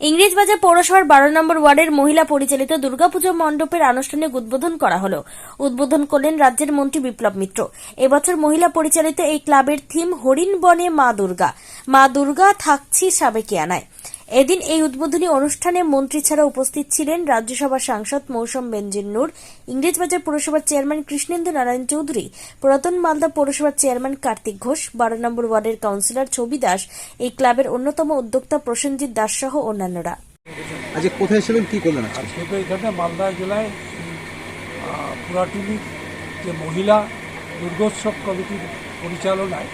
ইংরেজবাজার পৌরসভার বারো নম্বর ওয়ার্ডের মহিলা পরিচালিত দুর্গাপুজো মণ্ডপের আনুষ্ঠানিক উদ্বোধন করা হল। উদ্বোধন করলেন রাজ্যের মন্ত্রী বিপ্লব মিত্র। এবছর মহিলা পরিচালিত এই ক্লাবের থিম হরিণ বনে মা দুর্গা। মা দুর্গা থাকছি সাবেকিয়ানায় এদিন এই উদ্বোধনী অনুষ্ঠানে মন্ত্রী ছাড়া উপস্থিত ছিলেন রাজ্যসভার সাংসদ মৌসম বেঞ্জিন নূর ইংরেজবাজার পৌরসভার চেয়ারম্যান কৃষ্ণেন্দু নারায়ণ চৌধুরী পুরাতন মালদা পৌরসভার চেয়ারম্যান কার্তিক ঘোষ বারো নম্বর ওয়ার্ডের কাউন্সিলর ছবি দাস এই ক্লাবের অন্যতম উদ্যোক্তা প্রসেনজিৎ দাস সহ অন্যান্যরা। আজকে কোথায় ছিলেন? কি করলেন আজকে? তো এখানে মালদা জেলায় আহ, পুরাটুলির যে মহিলা দুর্গোৎসব কমিটির পরিচালনায়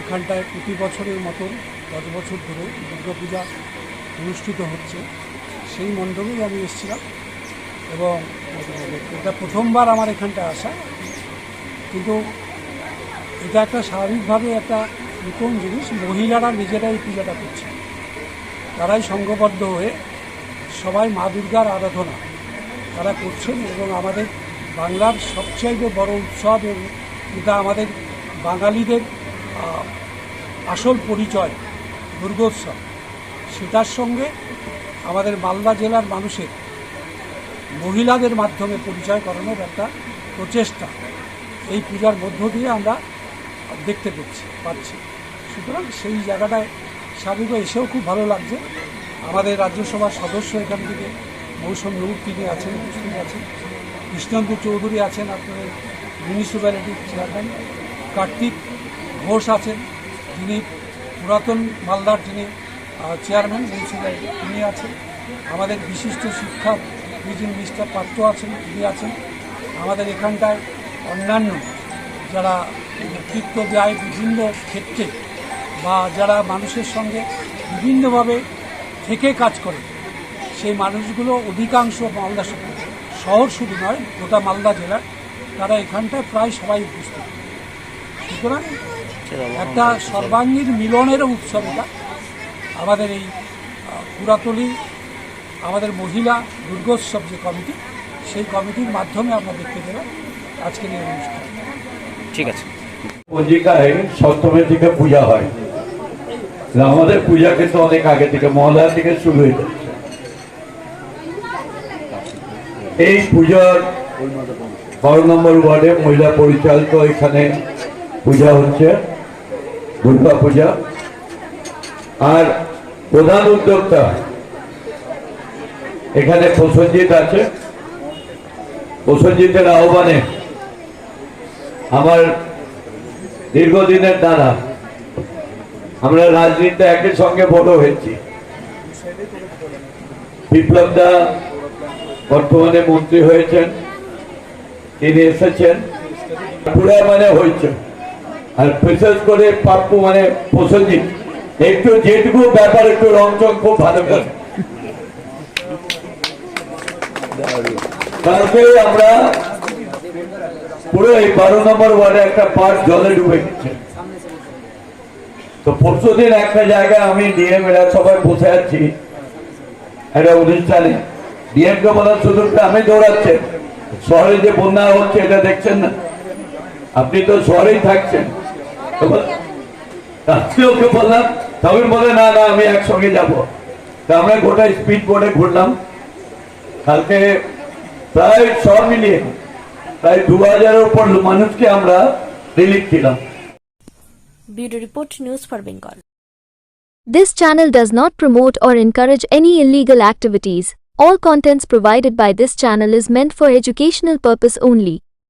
এখানটায় প্রতি বছরের মতন দশ বছর ধরে দুর্গাপূজা অনুষ্ঠিত হচ্ছে। সেই মণ্ডপেই আমি এসেছিলাম এবং এটা প্রথমবার আমার এখানটা আসা। কিন্তু এটা একটা স্বাভাবিকভাবে একটা নতুন জিনিস, মহিলারা নিজেরাই পূজাটা করছে। তারাই সংঘবদ্ধ হয়ে সবাই মা দুর্গার আরাধনা তারা করছেন এবং আমাদের বাংলার সবচাইতে বড় উৎসব এবং এটা আমাদের বাঙালিদের আসল পরিচয় দুর্গোৎসব। সেটার সঙ্গে আমাদের মালদা জেলার মানুষের, মহিলাদের মাধ্যমে পরিচয় করানোর একটা প্রচেষ্টা। এই পূজার মধ্য দিয়ে আমরা দেখতে পাচ্ছি পাচ্ছি। সুতরাং সেই জায়গাটায় স্বাভাবিক এসেও খুব ভালো লাগছে। আমাদের রাজ্যসভার সদস্য এখান থেকে মৌসুম নূর তিনি আছেন, উপস্থিত আছেন। কৃষ্ণেন্দু চৌধুরী আছেন, আপনাদের মিউনিসিপ্যালিটির চেয়ারম্যান কার্তিক ঘোষ আছেন, যিনি পুরাতন মালদার যিনি চেয়ারম্যান মিউনিসিপ্যালিটি তিনি আছেন। আমাদের বিশিষ্ট শিক্ষা যিনি মিস্টার পাত্র আছেন তিনি আছেন। আমাদের এখানটায় অন্যান্য যারা নেতৃত্ব দেয় বিভিন্ন ক্ষেত্রে বা যারা মানুষের সঙ্গে বিভিন্নভাবে থেকে কাজ করে সেই মানুষগুলো অধিকাংশ মালদা শহর শুধু নয় গোটা মালদা জেলার তারা এখানটায় প্রায় সবাই উপস্থিত। সুতরাং একটা সর্বাঙ্গীন মিলনেরও উৎসব এটা। আমাদের এই পুরাতলি আমাদের মহিলা দুর্গোৎসব যে কমিটি সেই কমিটির মাধ্যমে আমরা দেখতে পেলাম আজকের এই অনুষ্ঠান। ঠিক আছে। পঞ্জিকায় সপ্তমীর থেকে পূজা হয়। আমাদের পূজা কিন্তু অনেক আগে থেকে মহলার থেকে শুরু হয়ে এই পূজার বারো নম্বর ওয়ার্ডে মহিলা পরিচালিত এখানে পূজা হচ্ছে দুর্গা পূজা। আর প্রধান উদ্যোক্তা এখানে প্রসঞ্জিৎ আছে। প্রসঞ্জিতের আহ্বানে আমার দীর্ঘদিনের দ্বারা আমরা রাজনীতিতে একই সঙ্গে বড় হয়েছি। বিপ্লব দা বর্তমানে মন্ত্রী হয়েছেন, তিনি এসেছেন, পুরা মানে হয়েছে। আর বিশেষ করে পাপ্পু মানে প্রসঞ্জিৎ একটু যেটুকু ব্যাপার, একটু রংচং খুব ভালো করে। কালকে আমরা পুরো এই বারো নম্বর ওয়ার্ডে একটা পার্ক জলে ডুবে গেছে। তো পরশু দিন একটা জায়গায় আমি ডিএম এরা সবাই বসে আছি, একটা অনুষ্ঠানে। ডিএম কে বলার সুযোগটা আমি দৌড়াচ্ছেন শহরে যে বন্যা হচ্ছে, এটা দেখছেন না? আপনি তো শহরেই থাকছেন। বল- আমি বললাম? তবে বলে না না আমি একসঙ্গে যাব তা আমরা গোটা স্পিড বোর্ডে ঘুরলাম কালকে প্রায় সব মিলিয়ে প্রায় দু হাজারের উপর মানুষকে আমরা রিলিফ দিলাম bureau report news for Bengal This channel does not promote or encourage any illegal activities. All contents provided by this channel is meant for educational purpose only.